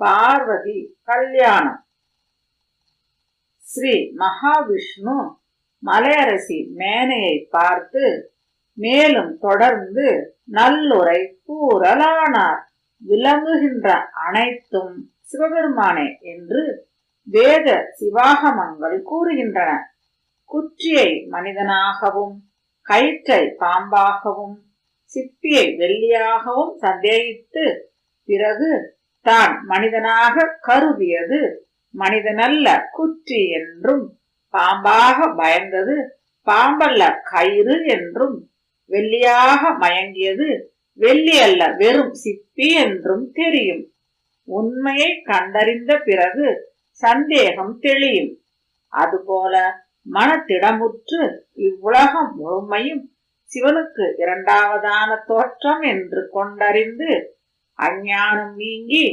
பார்வதி கல்யாணம். ஸ்ரீ மகாவிஷ்ணு மலையரசி மேனையை பார்த்து மேலும் தொடர்ந்து நல்லுரை கூறலானார். விளங்குகின்ற அனைத்தும் சிவபெருமானே என்று வேத சிவாகமங்கள் கூறுகின்றன. குற்றியை மனிதனாகவும் கயிற்றை பாம்பாகவும் சிப்பியை வெள்ளியாகவும் சந்தேகித்து பிறகு தான் மனிதனாக கருதியது. மனிதனல்ல குற்றி என்றும் பாம்பாக பயந்தது. பாம்பல்ல கயிறு என்றும் வெள்ளியாக மயங்கியது. வெள்ளி அல்ல வெறும் சிப்பி என்றும் தெரியும். உண்மையை கண்டறிந்த பிறகு சந்தேகம் தெளியும். அதுபோல மனத்திடமுற்று இவ்வுலகம் முழுமையும் சிவனுக்கு இரண்டாவதான தோற்றம் என்று கொண்டறிந்து అజ్ఞానం నీంగి